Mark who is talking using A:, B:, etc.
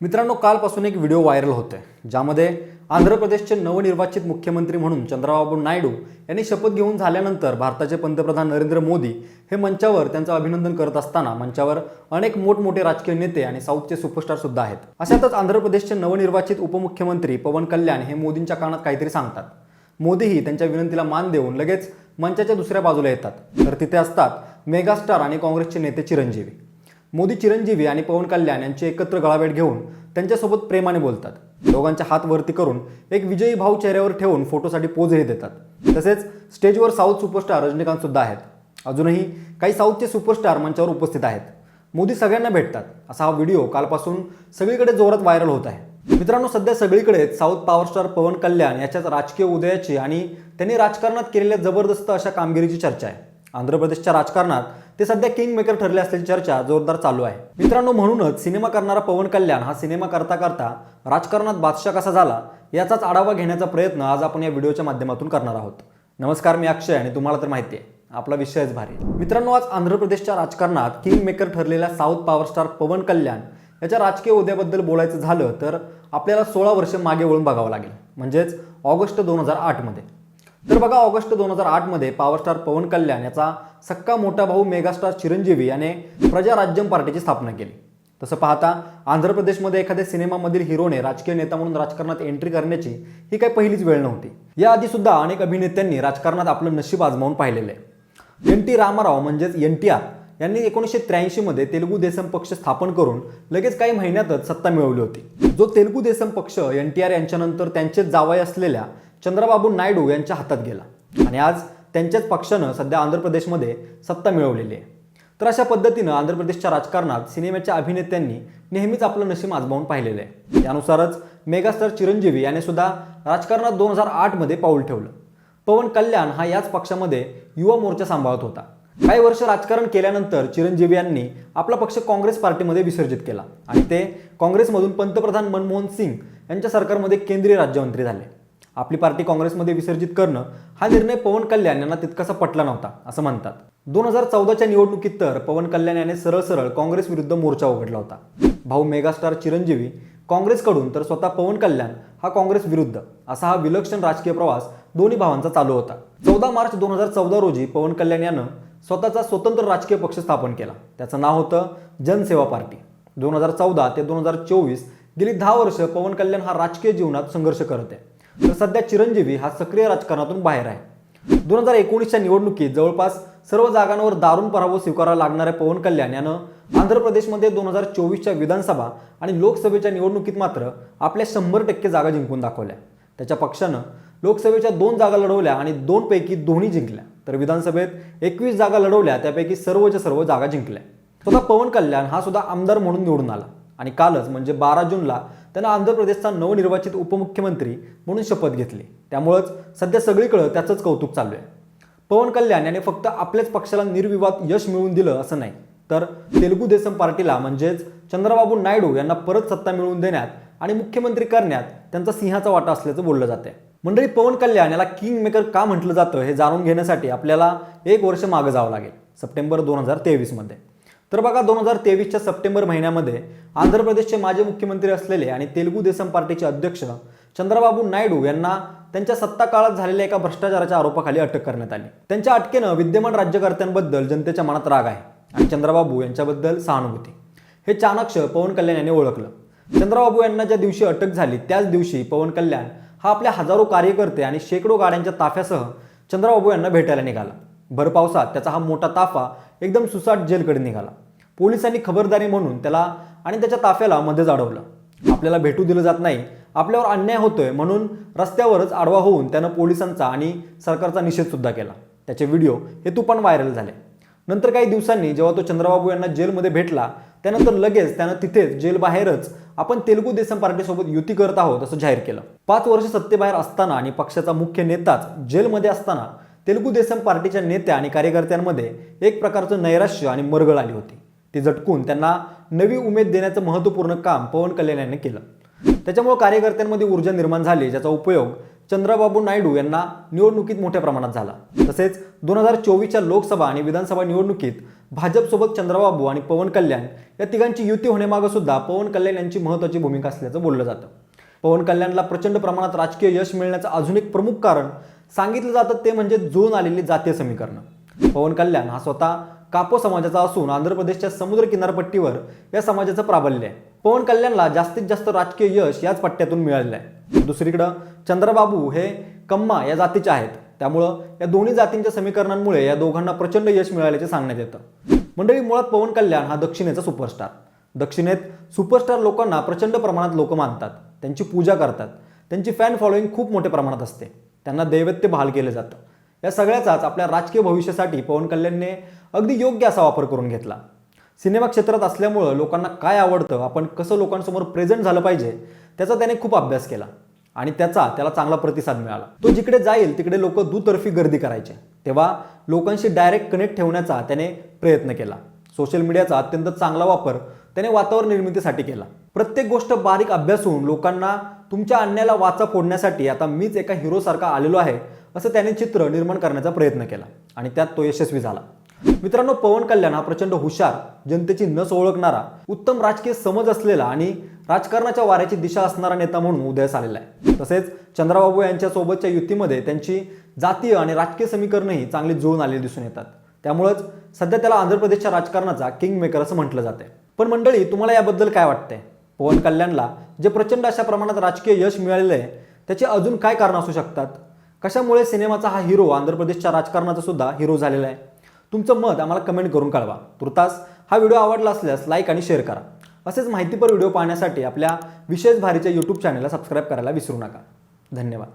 A: मित्रांनो कालपासून एक व्हिडिओ व्हायरल होतोय ज्यामध्ये आंध्र प्रदेशचे नवनिर्वाचित मुख्यमंत्री म्हणून चंद्रबाबू नायडू यांनी शपथ घेऊन झाल्यानंतर भारताचे पंतप्रधान नरेंद्र मोदी हे मंचावर त्यांचं अभिनंदन करत असताना मंचावर अनेक मोठमोठे राजकीय नेते आणि साऊथचे सुपरस्टार सुद्धा आहेत. अशातच आंध्र प्रदेशचे नवनिर्वाचित उपमुख्यमंत्री पवन कल्याण हे मोदींच्या कानात काहीतरी सांगतात. मोदीही त्यांच्या विनंतीला मान देऊन लगेच मंचाच्या दुसऱ्या बाजूला येतात. तर तिथे असतात मेगास्टार आणि काँग्रेसचे नेते चिरंजीवी. मोदी चिरंजीवी आणि पवन कल्याण यांची एकत्र गळाभेट घेऊन त्यांच्यासोबत प्रेमाने बोलतात. दोघांच्या हात वरती करून एक विजयी भाव चेहऱ्यावर ठेवून फोटोसाठी पोजही देतात. तसेच स्टेजवर साऊथ सुपरस्टार रजनीकांत सुद्धा आहेत. अजूनही काही साऊथचे सुपरस्टार मंचावर उपस्थित आहेत. मोदी सगळ्यांना भेटतात असा हा व्हिडिओ कालपासून सगळीकडे जोरात व्हायरल होत आहे. मित्रांनो सध्या सगळीकडे south power star Pawan Kalyan याच्याच राजकीय उदयाची आणि त्यांनी राजकारणात केलेल्या जबरदस्त अशा कामगिरीची चर्चा आहे. आंध्र प्रदेशच्या राजकारणात ते सध्या किंग मेकर ठरले असल्याची चर्चा जोरदार चालू आहे. मित्रांनो म्हणूनच सिनेमा करणारा पवन कल्याण हा सिनेमा करता करता राजकारणात बादशाह कसा झाला याचाच आढावा घेण्याचा प्रयत्न आज आपण या व्हिडिओच्या माध्यमातून करणार आहोत. नमस्कार मी अक्षय आणि तुम्हाला तर माहिती आहे आपला विषयच भारी. मित्रांनो आज आंध्र प्रदेशच्या राजकारणात किंग मेकर ठरलेल्या south power star Pawan Kalyan याच्या राजकीय उद्याबद्दल बोलायचं झालं तर आपल्याला सोळा वर्ष मागे वळून बघावं लागेल. म्हणजेच ऑगस्ट दोन हजार आठमध्ये. तर बघा ऑगस्ट दोन हजार आठमध्ये पॉवर स्टार पवन कल्याण याचा सक्का मोठा भाऊ मेगास्टार चिरंजीवी याने प्रजा राज्यम पार्टीची स्थापना केली. तसं पाहता आंध्र प्रदेशमध्ये एखाद्या सिनेमामधील हिरोने राजकीय नेता म्हणून राजकारणात एंट्री करण्याची ही काही पहिलीच वेळ नव्हती. याआधी सुद्धा अनेक अभिनेत्यांनी राजकारणात आपलं नशीब आजमावून पाहिलेलं आहे. एन टी रामाराव म्हणजेच एन टी आर यांनी एकोणीसशे त्र्याऐंशीमध्ये तेलुगू देसम पक्ष स्थापन करून लगेच काही महिन्यातच सत्ता मिळवली होती. जो तेलुगू देसम पक्ष एन टी आर यांच्यानंतर त्यांचेच जावय असलेल्या चंद्रबाबू नायडू यांच्या हातात गेला. आणि आज त्यांच्याच पक्षानं सध्या आंध्र प्रदेशमध्ये सत्ता मिळवलेली आहे. तर अशा पद्धतीनं आंध्र प्रदेशच्या राजकारणात सिनेमाच्या अभिनेत्यांनी नेहमीच आपलं नशीब आजमावून पाहिलेलं आहे. त्यानुसारच मेगास्टार चिरंजीवी याने सुद्धा राजकारणात दोन हजार आठमध्ये पाऊल ठेवलं. पवन कल्याण हा याच पक्षामध्ये युवा मोर्चा सांभाळत होता. काही वर्ष राजकारण केल्यानंतर चिरंजीवी यांनी आपला पक्ष काँग्रेस पार्टीमध्ये विसर्जित केला. आणि ते काँग्रेसमधून पंतप्रधान मनमोहन सिंग यांच्या सरकारमध्ये केंद्रीय राज्यमंत्री झाले. आपली पार्टी काँग्रेसमध्ये विसर्जित करणं हा निर्णय पवन कल्याण यांना तितकासा पटला नव्हता असं म्हणतात. दोन हजार चौदाच्या निवडणुकीत तर पवन कल्याण याने सरळ सरळ काँग्रेस विरुद्ध मोर्चा उघडला होता. भाऊ मेगास्टार चिरंजीवी काँग्रेसकडून तर स्वतः पवन कल्याण हा काँग्रेस विरुद्ध असा हा विलक्षण राजकीय प्रवास दोन्ही भावांचा चालू होता. चौदा मार्च दोन हजार चौदा रोजी पवन कल्याण यानं स्वतःचा स्वतंत्र राजकीय पक्ष स्थापन केला. त्याचं नाव होतं जनसेवा पार्टी. दोन हजार चौदा ते दोन हजार चोवीस गेली दहा वर्ष पवन कल्याण हा राजकीय जीवनात संघर्ष करत आहे. तर सध्या चिरंजीवी हा सक्रिय राजकारणातून बाहेर आहे. दोन हजार एकोणीसच्या निवडणुकीत जवळपास सर्व जागांवर दारुण पराभव स्वीकारावा लागणाऱ्या पवन कल्याण यानं आंध्र प्रदेशमध्ये दोन हजार चोवीसच्या विधानसभा आणि लोकसभेच्या निवडणुकीत मात्र आपल्या शंभर टक्के जागा जिंकून दाखवल्या. त्याच्या पक्षानं लोकसभेच्या दोन जागा लढवल्या आणि दोनपैकी दोन्ही जिंकल्या. तर विधानसभेत एकवीस जागा लढवल्या त्यापैकी सर्वच्या सर्व जागा जिंकल्या. स्वतः पवन कल्याण हा सुद्धा आमदार म्हणून निवडून आला आणि कालच म्हणजे बारा जूनला त्यानं आंध्र प्रदेशचा नवनिर्वाचित उपमुख्यमंत्री म्हणून शपथ घेतली. त्यामुळंच सध्या सगळीकडं त्याचंच कौतुक चालू आहे. पवन कल्याण याने फक्त आपल्याच पक्षाला निर्विवाद यश मिळवून दिलं असं नाही. तर तेलुगू देसम पार्टीला म्हणजेच चंद्रबाबू नायडू यांना परत सत्ता मिळवून देण्यात आणि मुख्यमंत्री करण्यात त्यांचा सिंहाचा वाटा असल्याचं बोललं जाते मंडळी पवन कल्याण याला किंग मेकर का म्हटलं जातं हे जाणून घेण्यासाठी आपल्याला एक वर्ष मागं जावं लागेल. सप्टेंबर दोन हजार तेवीसमध्ये. तर बघा दोन हजार तेवीसच्या सप्टेंबर महिन्यामध्ये आंध्र प्रदेशचे माजी मुख्यमंत्री असलेले आणि तेलुगू देसम पार्टीचे अध्यक्ष चंद्रबाबू नायडू यांना त्यांच्या सत्ता काळात झालेल्या एका भ्रष्टाचाराच्या आरोपाखाली अटक करण्यात आली. त्यांच्या अटकेनं विद्यमान राज्यकर्त्यांबद्दल जनतेच्या मनात राग आहे आणि चंद्रबाबू यांच्याबद्दल सहानुभूती. हे चाणक्ष पवन कल्याण यांनी ओळखलं. चंद्रबाबू यांना ज्या दिवशी अटक झाली त्याच दिवशी पवन कल्याण हा आपल्या हजारो कार्यकर्ते आणि शेकडो गाड्यांच्या ताफ्यासह चंद्रबाबू यांना भेटायला निघाला. भरपावसात त्याचा हा मोठा ताफा एकदम सुसाट जेलकडे निघाला. पोलिसांनी खबरदारी म्हणून त्याला आणि त्याच्या ताफ्याला मध्येच अडवलं आपल्याला भेटू दिलं जात नाही. आपल्यावर अन्याय होतोय म्हणून रस्त्यावरच आडवा होऊन त्यानं पोलिसांचा आणि सरकारचा निषेध सुद्धा केला. त्याचे व्हिडिओ हे तू पण व्हायरल झाले. नंतर काही दिवसांनी जेव्हा तो चंद्रबाबू यांना जेलमध्ये भेटला त्यानंतर लगेच त्यानं तिथेच जेलबाहेरच आपण तेलुगू देसम पार्टीसोबत युती करत आहोत असं जाहीर केलं. पाच वर्ष सत्तेबाहेर असताना आणि पक्षाचा मुख्य नेताच जेलमध्ये असताना तेलुगू देसम पार्टीच्या नेत्या आणि कार्यकर्त्यांमध्ये एक प्रकारचं नैराश्य आणि मरगळ आली होती. ती झटकून त्यांना नवी उमेद देण्याचं महत्त्वपूर्ण काम पवन कल्याण यांनी केलं. त्याच्यामुळे कार्यकर्त्यांमध्ये ऊर्जा निर्माण झाली ज्याचा उपयोग चंद्रबाबू नायडू यांना निवडणुकीत मोठ्या प्रमाणात झाला. तसेच दोन हजार चोवीसच्या लोकसभा आणि विधानसभा निवडणुकीत भाजपसोबत चंद्रबाबू आणि पवन कल्याण या तिघांची युती होण्यामागं सुद्धा पवन कल्याण यांची महत्त्वाची भूमिका असल्याचं बोललं जातं. पवन कल्याणला प्रचंड प्रमाणात राजकीय यश मिळण्याचं अजून एक प्रमुख कारण सांगितलं जातं ते म्हणजे जुळून आलेली जातीय समीकरणं. पवन कल्याण हा स्वतः कापो समाजाचा असून आंध्र प्रदेशच्या समुद्र किनारपट्टीवर या समाजाचं प्राबल्य आहे. पवन कल्याणला जास्तीत जास्त राजकीय यश याच पट्ट्यातून मिळालेलं आहे. दुसरीकडं चंद्रबाबू हे कम्मा या जातीचे आहेत. त्यामुळं या दोन्ही जातींच्या समीकरणांमुळे या दोघांना प्रचंड यश मिळाल्याचे सांगण्यात येतं. मंडळी मुळात पवन कल्याण हा दक्षिणेचा सुपरस्टार दक्षिणेत सुपरस्टार लोकांना प्रचंड प्रमाणात लोक मानतात. त्यांची पूजा करतात. त्यांची फॅन फॉलोईंग खूप मोठ्या प्रमाणात असते. त्यांना दैवत्य बहाल केलं जातं. या सगळ्याचाच आपल्या राजकीय भविष्यासाठी पवन कल्याणने अगदी योग्य असा वापर करून घेतला. सिनेमा क्षेत्रात असल्यामुळं लोकांना काय आवडतं आपण कसं लोकांसमोर प्रेझेंट झालं पाहिजे त्याचा त्याने खूप अभ्यास केला. आणि त्याचा त्याला चांगला प्रतिसाद मिळाला. तो जिकडे जाईल तिकडे लोक दुतर्फी गर्दी करायचे. तेव्हा लोकांशी डायरेक्ट कनेक्ट ठेवण्याचा त्याने प्रयत्न केला. सोशल मीडियाचा अत्यंत चांगला वापर त्याने वातावरण निर्मितीसाठी केला. प्रत्येक गोष्ट बारीक अभ्यासून लोकांना तुमच्या अन्याला वाचा फोडण्यासाठी आता मीच एका हिरोसारखा आलेलो आहे असं त्याने चित्र निर्माण करण्याचा प्रयत्न केला. आणि त्यात तो यशस्वी झाला. मित्रांनो पवन कल्याण हा प्रचंड हुशार जनतेची नस ओळखणारा उत्तम राजकीय समज असलेला आणि राजकारणाच्या वाऱ्याची दिशा असणारा नेता म्हणून उदयास आलेला आहे. तसेच चंद्रबाबू यांच्या सोबतच्या युतीमध्ये त्यांची जातीय आणि राजकीय समीकरणही चांगली जुळून आलेली दिसून येतात. त्यामुळंच सध्या त्याला आंध्र प्रदेशच्या राजकारणाचा किंग मेकर असं म्हटलं जाते पण मंडळी तुम्हाला याबद्दल काय वाटतंय? पवन कल्याणला जे प्रचंड अशा प्रमाणात राजकीय यश मिळालेलं आहे त्याचे अजून काय कारण असू शकतात? कशामुळे सिनेमाचा हा हिरो आंध्र प्रदेशच्या राजकारणाचा सुद्धा हिरो झालेला आहे? तुमचं मत आम्हाला कमेंट करून कळवा. तुर्तास हा व्हिडिओ आवडला असल्यास लाईक आणि शेअर करा. असेच माहितीपर व्हिडिओ पाहण्यासाठी आपल्या विशेष भारीच्या यूट्यूब चॅनलला सबस्क्राईब करायला विसरू नका. धन्यवाद.